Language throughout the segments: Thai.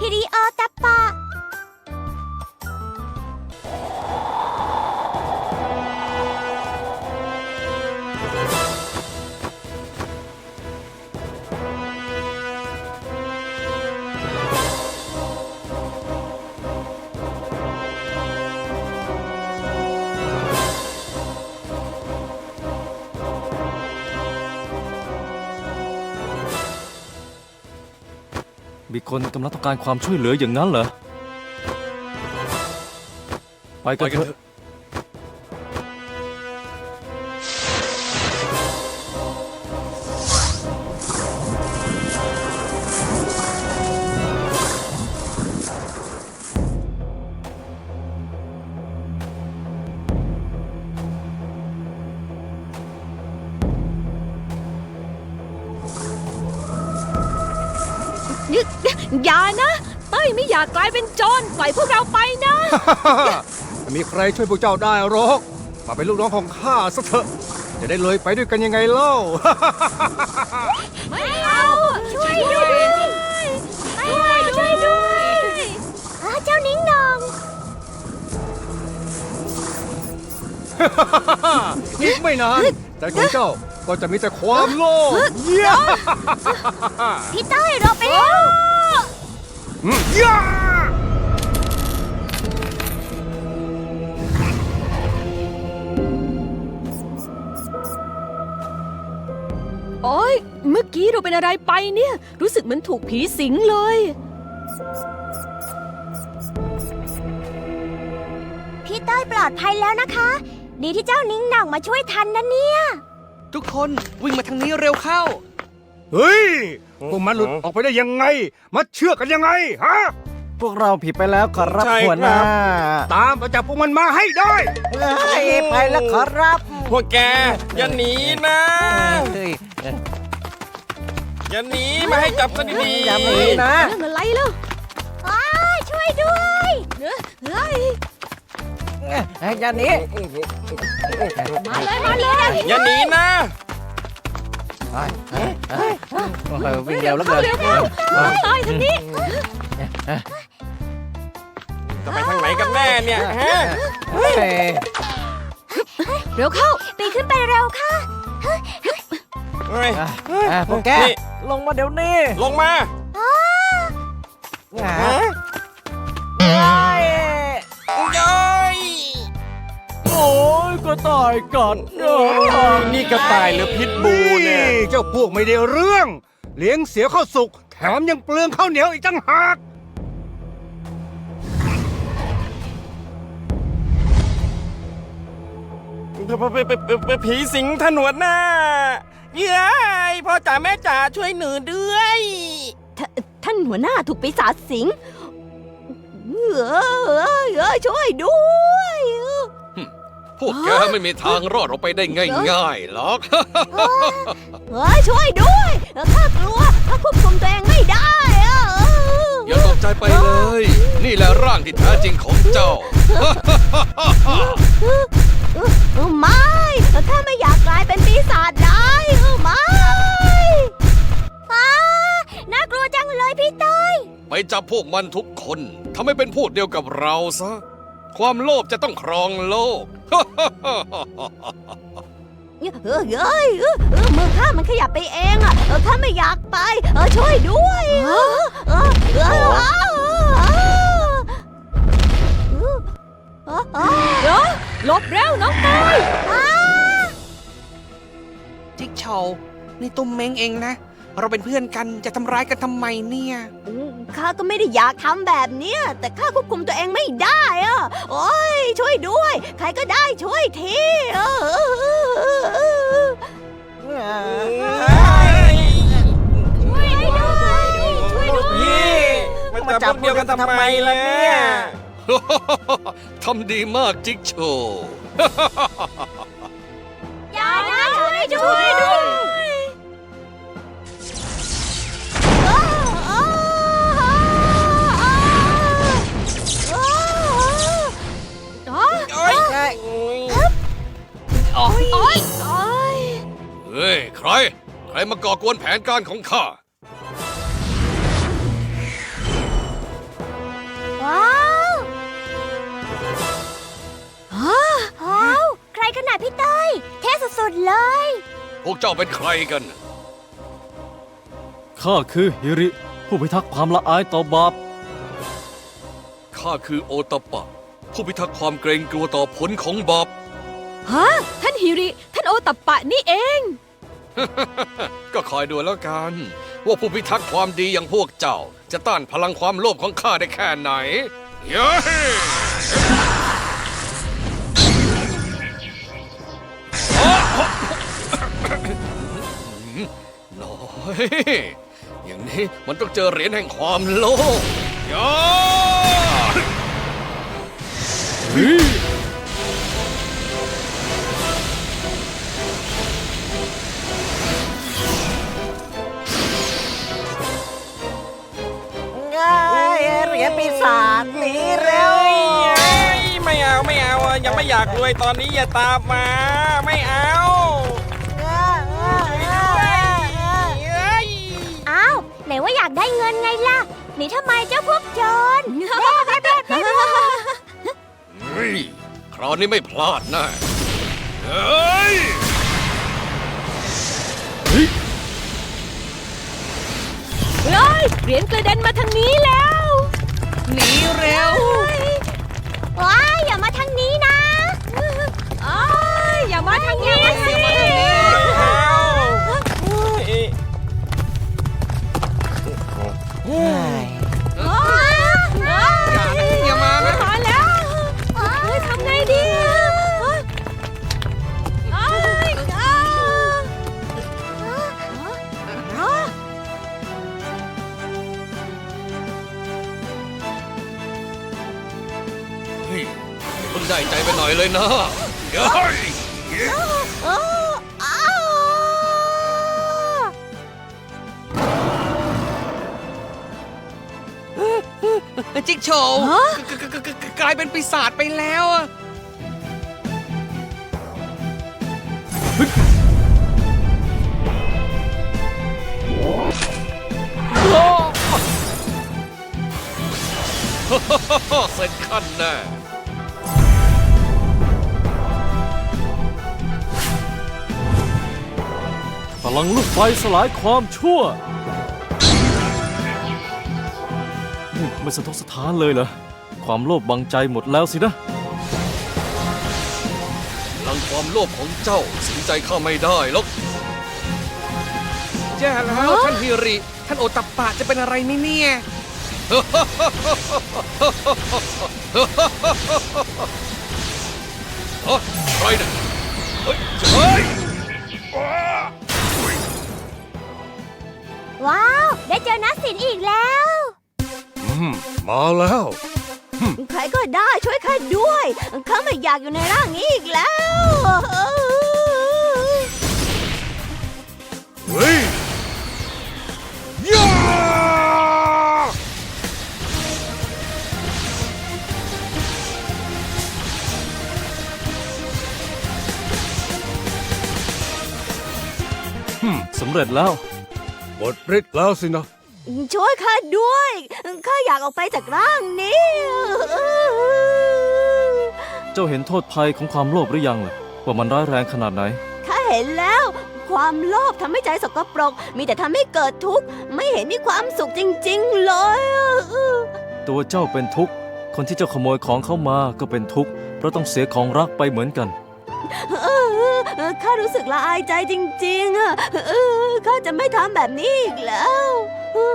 ฮิริโอตะปะ มีคนกำลังต้องการความช่วยเหลืออย่างนั้นเหรอ ไปกันเถอะ เป็นโจรปล่อยพวกเราไปนะ ไม่มีใครช่วยพวกเจ้าได้หรอก มาเป็นลูกน้องของข้าสักเถอะ จะได้เลยไปด้วยกันยังไงเล่า ไม่เอาช่วยด้วยช่วยช่วยด้วยอ้าเจ้านิ้งหนอง อีกไม่นานใจของเจ้าก็จะมีแต่ความโลภเยี่ยพี่เต้ยเราไปแล้ว อืมย่า โอ๊ย เมื่อกี้เราเป็นอะไรไปเนี่ย รู้สึกเหมือนถูกผีสิงเลย พี่เต้ยปลอดภัยแล้วนะคะ ดีที่เจ้านิ้งหน่องมาช่วยทันนะเนี่ย ทุกคนวิ่งมาทางนี้เร็วเข้า เฮ้ย พวกมันหลุดออกไปได้ยังไงมาเชื่อกันยังไงฮะ พวกเราผิดไปแล้วขอรับใช่หัวหน้าครับตามมาจับพวกมันมาให้ได้เฮ้ยไปแล้วขอรับพวกแกอย่าหนีนะ เฮ้ย อย่าหนีมาให้จับกันดีๆอย่าหนีนะ เรื่องอะไรแล้วอ้าช่วยด้วยเฮ้ยอย่าหนีมาเลยมาเลยอย่าหนีนะเฮ้ยเฮ้ยเฮ้ยโอ้โหวิ่งเร็วแล้วเกินเต้ยทางนี้จะไปทางไหนกันแน่เนี่ยฮะเฮ้ยเร็วเข้าปีนขึ้นไปเร็วค่ะ เฮ้ยอะอะพวกแก นี่ลงมาเดี๋ยวนี้ลงมาอะฮะเฮ้ยย้อยโอ้ยก็ตายกัดเนอะนี่กระต่ายหรือพิษบูเนี่ย เจ้าพวกไม่ได้เรื่อง เลี้ยงเสียข้าวสุก แถมยังเปลืองข้าวเหนียวอีกตั้งหากผีสิงถนวดหน้า เย้ยพ่อจ๋าแม่จ๋าช่วยหนูด้วย ทท่านหัวหน้าถูกปีศาจสิงเออเออเออช่วยด้วยพวกแกไม่มีทางรอดออกไปได้ง่ายๆหรอกเฮ้ยช่วยด้วยข้ากลัวข้าควบคุมตัวเองไม่ได้อะอย่าตกใจไปเลย นี่แหละร่างที่แท้จริงของเจ้าไม่ จับพวกมันทุกคนทำให้เป็นพวกเดียวกับเราซะ ความโลภจะต้องครองโลกเฮ้ยเฮ้ยเออเออมือข้ามันขยับไปเองอะเออข้าไม่อยากไปเออช่วยด้วยเออเออเออเออเออเออหลบเร็วน้องเตย จิ๊กโชว์นี่ตุ้มเม้งเองนะ เราเป็นเพื่อนกันจะทำร้ายกันทำไมเนี่ยข้าก็ไม่ได้อยากทำแบบเนี้ยแต่ข้าควบคุมตัวเองไม่ได้อะโอ้ยช่วยด้วย ใครก็ได้ช่วยทีเออเออเออเออช่วยด้วยช่วยด้วย นี่มาจับพวกเดียวกันทำไมล่ะเนี่ย ทำดีมากจิ๊กโชว์อย่านะช่วยด้วย ใคร ใครมาก่อกวนแผนการของข้า ว้าวว้าวใครขนาดพี่เต้ยเท่สุดๆเลย พวกเจ้าเป็นใครกัน ข้าคือฮิริ ผู้พิทักษ์ความละอายต่อบาป ข้าคือโอตปะ ผู้พิทักษ์ความเกรงกลัวต่อผลของบาป ฮะ ท่านฮิริ ท่านโอตัปะนี่เอง ก็คอยดูแล้วกัน ว่าผู้พิทักษ์ความดีอย่างพวกเจ้า จะต้านพลังความโลภของข้าได้แค่ไหนเย้น้อยอย่างนี้มันต้องเจอเหรียญแห่งความโลภย่าายเหรียญปีศาจหนีเร็วเอ้ยไม่เอาไม่เอาอะยังไม่อยากรวยตอนนี้อย่าตามมา ไม่เอาเอ้ยอ้าวไหนว่าอยากได้เงินไงล่ะหนีทำไมเจ้าพวกโจรเฮ้ยคราวนี้ไม่พลาดแนะเฮ้ยเฮ้ยเหรียญกระเด็นมาทางนี้แล้ว หนีเร็ว ว้า จิ๊กโชว์กกกกกลายเป็นปีศาจไปแล้วอะเสร็จขั้นแน่พลังลูกไฟสลายความชั่ว ไม่สะทกสะท้านเลยเหรอ ความโลภบังใจหมดแล้วสินะพลังความโลภของเจ้าสิงใจข้าไม่ได้หรอกแย่แล้วท่านฮิริ ท่านโอตัปปะจะเป็นอะไรไหมเนี่ย ฮะใครเนี่ยเฮ้ยเฮ้ยว้าว ได้เจอนักสินอีกแล้วอื มมาแล้ว ใครก็ได้ช่วยข้าด้วยข้าไม่อยากอยู่ในร่างนี้อีกแล้ว เฮ้ยย่าฮึมสำเร็จแล้ว หมดฤทธิ์แล้วสินะ ช่วยข้าด้วย ข้าอยากออกไปจากร่างนี้ เจ้าเห็นโทษภัยของความโลภหรือยังล่ะว่ามันร้ายแรงขนาดไหน ข้าเห็นแล้ว ความโลภทำให้ใจสกปรก มีแต่ทำให้เกิดทุกข์ ไม่เห็นมีความสุขจริง ๆ เลย ตัวเจ้าเป็นทุกข์ คนที่เจ้าขโมยของเข้ามาก็เป็นทุกข์ เพราะต้องเสียของรักไปเหมือนกันเออข้ารู้สึกละอายใจจริงๆอะเออข้าจะไม่ทำแบบนี้อีกแล้ว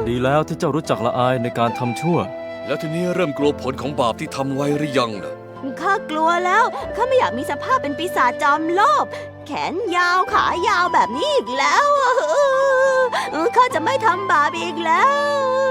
ดีแล้วที่เจ้ารู้จักละอายในการทำชั่ว แล้วทีนี้เริ่มกลัวผลของบาปที่ทำไว้หรือยังนะข้ากลัวแล้ว ข้าไม่อยากมีสภาพเป็นปีศาจจอมโลภ แขนยาวขายาวแบบนี้อีกแล้วอะเออข้าจะไม่ทำบาปอีกแล้ว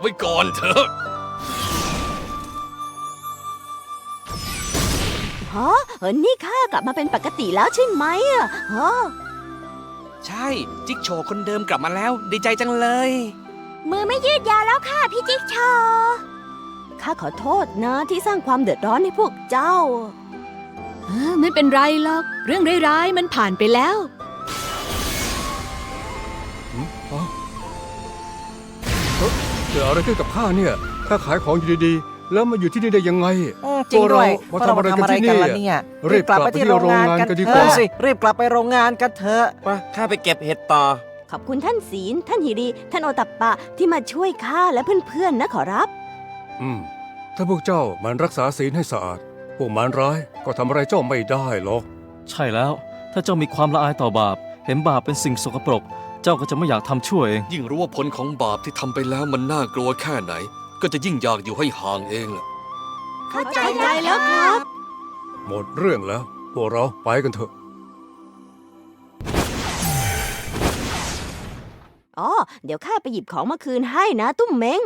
ไว้ก่อนเถอะ ฮะเออนี่ข้ากลับมาเป็นปกติแล้วใช่ไหมอะฮะใช่ จิ๊กโชว์คนเดิมกลับมาแล้ว ดีใจจังเลย มือไม่ยืดยาวแล้วค่ะพี่จิ๊กโชว์ข้าขอโทษนะที่สร้างความเดือดร้อนให้พวกเจ้า เออไม่เป็นไรหรอก เรื่องร้ายๆมันผ่านไปแล้วเกิดอะไรขึ้นกับข้าเนี่ยข้าขายของอยู่ดีๆ แล้วมาอยู่ที่นี่ได้ยังไง อืมจริงด้วยพวกเรามาทำอะไรกันที่นี่ล่ะเนี่ยรีบกลับไปที่โรงงานกันดีกว่าเออสิรีบกลับไปโรงงานกันเถอะ ไปข้าไปเก็บเห็ดต่อ ขอบคุณท่านศีล ท่านฮิรี ท่านโอตัปปะที่มาช่วยข้าและเพื่อนๆนะขอรับ อืม ถ้าพวกเจ้ามันรักษาศีลให้สะอาด พวกมารร้ายก็ทำอะไรเจ้าไม่ได้หรอก ใช่แล้ว ถ้าเจ้ามีความละอายต่อบาป เห็นบาปเป็นสิ่งสกปรก เจ้าก็จะไม่อยากทำชั่วเอง ยิ่งรู้ว่าผลของบาปที่ทำไปแล้วมันน่ากลัวแค่ไหน ก็จะยิ่งอยากอยู่ให้ห่างเองล่ะ เข้าใจแล้วครับ หมดเรื่องแล้ว พวกเราไปกันเถอะ อ๋อ เดี๋ยวข้าไปหยิบของมาคืนให้นะ ตุ้มเม้ง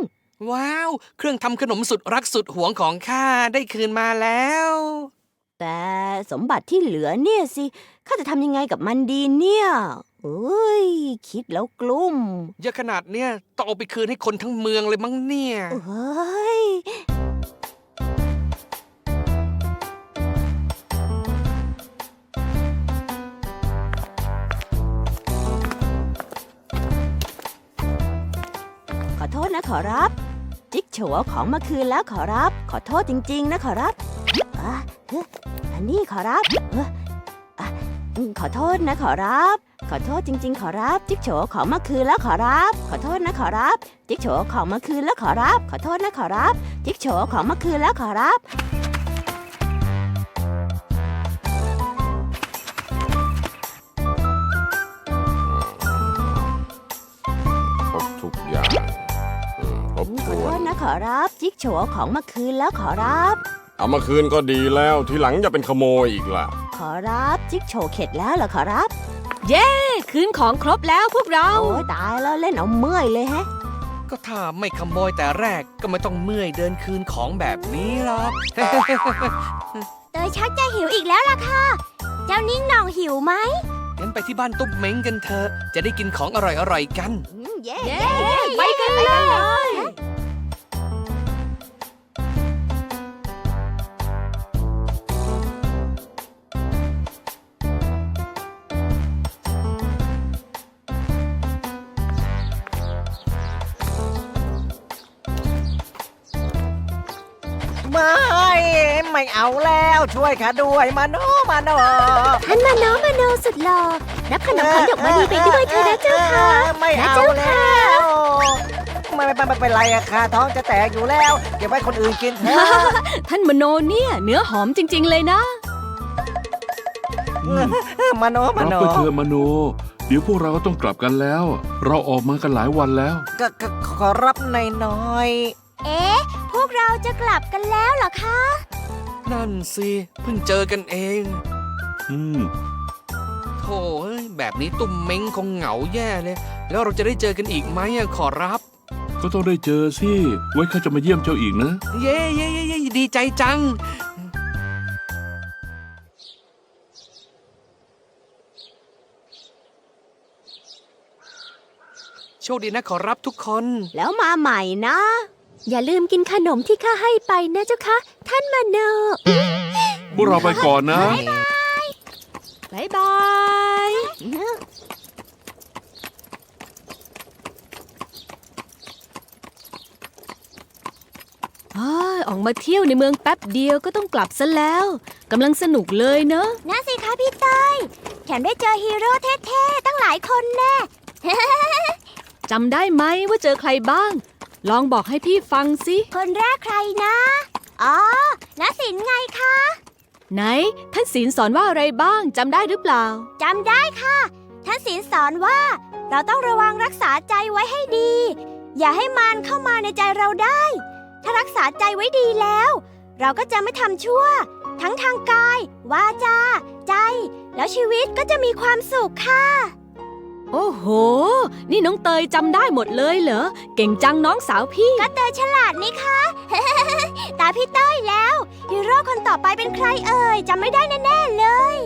ว้าว เครื่องทำขนมสุดรักสุดหวงของข้าได้คืนมาแล้ว แต่สมบัติที่เหลือเนี่ยสิ ข้าจะทำยังไงกับมันดีเนี่ย เอ้ย คิดแล้วกลุ้ม เยอะขนาดเนี้ยต้องเอาไปคืนให้คนทั้งเมืองเลยมั้งเนี่ยเอ้ย ขอโทษนะขอรับ จิ๊กโฉเอาของมาคืนแล้วขอรับ ขอโทษจริง ๆ นะขอรับอะเฮ้ยอันนี้ขอรับเอ้ออะอืมขอโทษนะขอรับ ขอโทษจริง ๆ ขอรับ จิ๊กโฉเอาของมาคืนแล้วขอรับ ขอโทษนะขอรับ จิ๊กโฉเอาของมาคืนแล้วขอรับ ขอโทษนะขอรับ จิ๊กโฉเอาของมาคืนแล้วขอรับ ครบทุกอย่างอืมครบขถ้อวโทนษนะขอรับ จิ๊กโฉเอาของมาคืนแล้วขอรับ เอามาคืนก็ดีแล้ว ทีหลังอย่าเป็นขโมยอีกล่ะ ขอรับ จิ๊กโฉเข็ดแล้วเหรอขอรับ คืนของครบแล้วพวกเรา โอ้ยตายแล้วเล่นเอาเมื่อยเลยแฮะ ก็ถ้าไม่ขโมยแต่แรกก็ไม่ต้องเมื่อยเดินคืนของแบบนี้หรอก เตยชักจะหิวอีกแล้วล่ะค่ะ เจ้านิ่งหน่องหิวไหมงั้นไปที่บ้านตุ๊บเม้งกันเถอะ จะได้กินของอร่อยๆกันเย้ เย้ ไปกันเลย ไม่ไม่เอาแล้วช่วยข้าด้วยมาโนมาโนท่านมาโนมาโนสุดหล่อรับขนมขันดอกมณีไปด้วยเถอะนะเจ้าค่ะไม่เอาแล้วไม่ไม่ไม่เป็นไรอะค่ะท้องจะแตกอยู่แล้วเก็บไว้คนอื่นกินเถอะท่านมโนเนี่ยเนื้อหอมจริง ๆ เลยนะมาโนมารับโนไปเถอะมโน เดี๋ยวพวกเราก็ต้องกลับกันแล้ว เราออกมากันหลายวันแล้ว ก็ก็ขอรับหน่อยหน่อย เอ๊ะพว กเราจะกลับกันแล้วเหรอคะ นั่นสิ เพิ่งเจอกันเอง อืมโธ่เอ้ยแบบนี้ตุ้มเม้งคงเหงาแย่เลย แล้วเราจะได้เจอกันอีกไหมอะขอรับ ก็ต้องได้เจอสิ ไว้ข้าจะมาเยี่ยมเจ้าอีกนะ เย้เย้เย้เย้ดีใจจัง โชคดีนะขอรับทุกคน แล้วมาใหม่นะ อย่าลืมกินขนมที่ข้าให้ไปนะเจ้าค่ะท่านมโนพวกเราไปก่อนนะ บายบายอ้ายออกมาเที่ยวในเมืองแป๊บเดียวก็ต้องกลับซะแล้วกำลังสนุกเลยเนอะน่าสิคะพี่เต้ยแถมได้เจอฮีโร่เท่ๆตั้งหลายคนแน่ จำได้ไหมว่าเจอใครบ้าง ลองบอกให้พี่ฟังสิ คนแรกใครนะ อ๋อนาสินไงคะไหน ท่านศีลสอนว่าอะไรบ้างจำได้หรือเปล่า จำได้ค่ะ ท่านศีลสอนว่า เราต้องระวังรักษาใจไว้ให้ดี อย่าให้มันเข้ามาในใจเราได้ ถ้ารักษาใจไว้ดีแล้ว เราก็จะไม่ทำชั่ว ทั้งทางกาย วาจา ใจ แล้วชีวิตก็จะมีความสุขค่ะ โอ้โห นี่น้องเตยจำได้หมดเลยเหรอ เก่งจังน้องสาวพี่ ก็เตยฉลาดนี่คะ ตาพี่เต้ยแล้วฮีโร่คนต่อไปเป็นใครเอ่ยจำไม่ได้แน่ๆเลย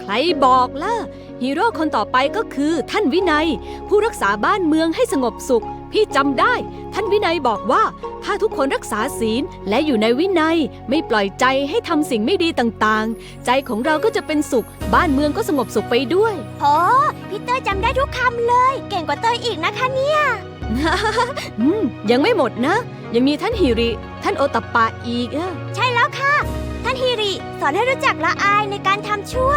ใครบอกล่ะ ฮีโร่คนต่อไปก็คือท่านวินัย ผู้รักษาบ้านเมืองให้สงบสุข พี่จำได้ ท่านวินัยบอกว่า ถ้าทุกคนรักษาศีลและอยู่ในวินัยไม่ปล่อยใจให้ทำสิ่งไม่ดีต่างๆ ใจของเราก็จะเป็นสุข บ้านเมืองก็สงบสุขไปด้วยโอ้พี่เต้ยจำได้ทุกคำเลย เก่งกว่าเต้ยอีกนะคะเนี่ย อืมยังไม่หมดนะ ยังมีท่านฮิริ ท่านโอตปปะอีกอะใช่แล้วค่ะ ท่านฮิริ สอนให้รู้จักละอายในการทำชั่ว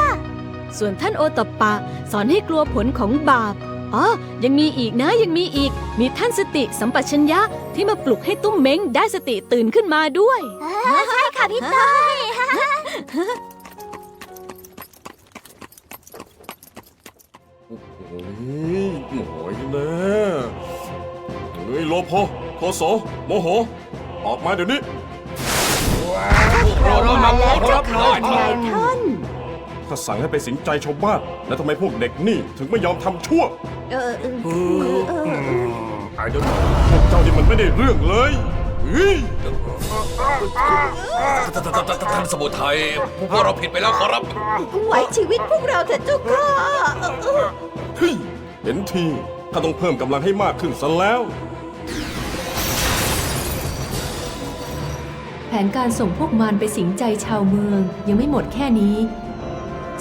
ส่วนท่านโอตปปะ สอนให้กลัวผลของบาป อ๋อ ยังมีอีกนะยังมีอีก มีท่านสติสัมปชัญญะที่มาปลุกให้ตุ้มเม้งได้สติตื่นขึ้นมาด้วย ใช่ค่ะพี่เต้ยโอ้ยโอ้ยแน่เฮ้ยโลโพโทโสโมโห ออกมาเดี๋ยวนี้เราเรามาขอรับหน่อยนายท่าน ถ้าสั่งให้ไปสินใจชาวบ้าน แล้วทำไมพวกเด็กนี่ถึงไม่ยอมทำชั่ว เออเออเออไอ้เดี๋ยวพวกเจ้านี่มันไม่ได้เรื่องเลยเฮ้ยท่านสมุทัยพวกเราผิดไปแล้วขอรับไว้ชีวิตพวกเราเถอะเจ้าค่ะเฮ้ยเห็นทีข้าต้องเพิ่มกำลังให้มากขึ้นซะแล้ว แผนการส่งพวกมารไปสิงใจชาวเมืองยังไม่หมดแค่นี้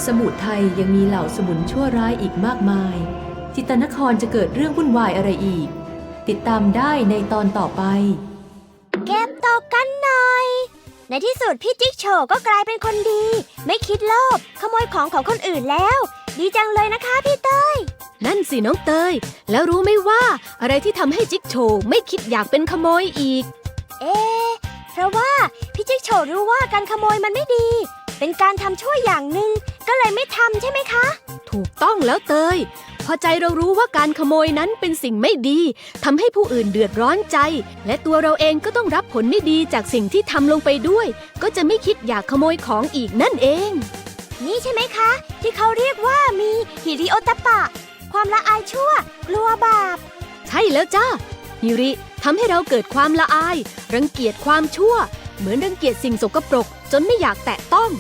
สมุทรไทยยังมีเหล่าสมุนชั่วร้ายอีกมากมาย จิตรนครจะเกิดเรื่องวุ่นวายอะไรอีก ติดตามได้ในตอนต่อไป เกมตกกันหน่อย ในที่สุดพี่จิ๊กโฉก็กลายเป็นคนดี ไม่คิดโลภขโมยของของคนอื่นแล้ว ดีจังเลยนะคะพี่เต้ย นั่นสิน้องเตย แล้วรู้ไหมว่าอะไรที่ทำให้จิ๊กโชว์ไม่คิดอยากเป็นขโมยอีก เอ๊ะเพราะว่าพี่จิ๊กโฉรู้ว่าการขโมยมันไม่ดี เป็นการทำชั่วอย่างหนึ่งก็เลยไม่ทำใช่ไหมคะ ถูกต้องแล้วเตย พอใจเรารู้ว่าการขโมยนั้นเป็นสิ่งไม่ดีทำให้ผู้อื่นเดือดร้อนใจ และตัวเราเองก็ต้องรับผลไม่ดีจากสิ่งที่ทำลงไปด้วย ก็จะไม่คิดอยากขโมยของอีกนั่นเอง นี่ใช่ไหมคะ ที่เขาเรียกว่ามีฮิริโอตปปะความละอายชั่ว กลัวบาป ใช่แล้วจ้าฮิริทำให้เราเกิดความละอาย รังเกียจความชั่ว เหมือนรังเกียจสิ่งสกปรก จนไม่อยากแตะต้อง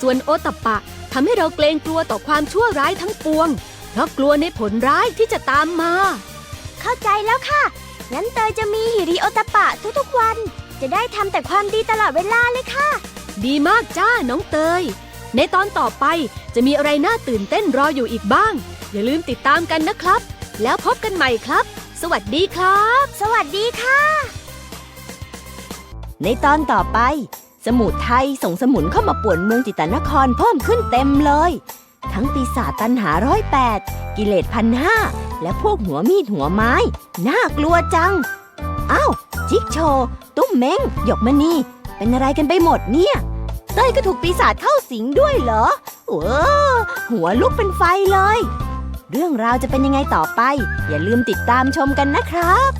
ส่วนโอตปปะทำให้เราเกรงกลัวต่อความชั่วร้ายทั้งปวง เพราะกลัวในผลร้ายที่จะตามมา เข้าใจแล้วค่ะ งั้นเตยจะมีฮิริโอตปปะทุกๆวัน จะได้ทำแต่ความดีตลอดเวลาเลยค่ะ ดีมากจ้าน้องเตย ในตอนต่อไปจะมีอะไรน่าตื่นเต้นรออยู่อีกบ้าง อย่าลืมติดตามกันนะครับ แล้วพบกันใหม่ครับ สวัสดีครับ สวัสดีค่ะ ในตอนต่อไป สมุทรไทยส่งสมุนเข้ามาป่วนเมืองจิตรนครเพิ่มขึ้นเต็มเลย ทั้งปีศาจตันหาร้อยแปดกิเลสพันห้าและพวกหัวมีดหัวไม้ น่ากลัวจัง อ้าว จิกโช ตุ้มเม้งหยกมณีเป็นอะไรกันไปหมดเนี่ย เต้ยก็ถูกปีศาจเข้าสิงด้วยเหรอเออหัวลุกเป็นไฟเลย เรื่องราวจะเป็นยังไงต่อไป อย่าลืมติดตามชมกันนะครับ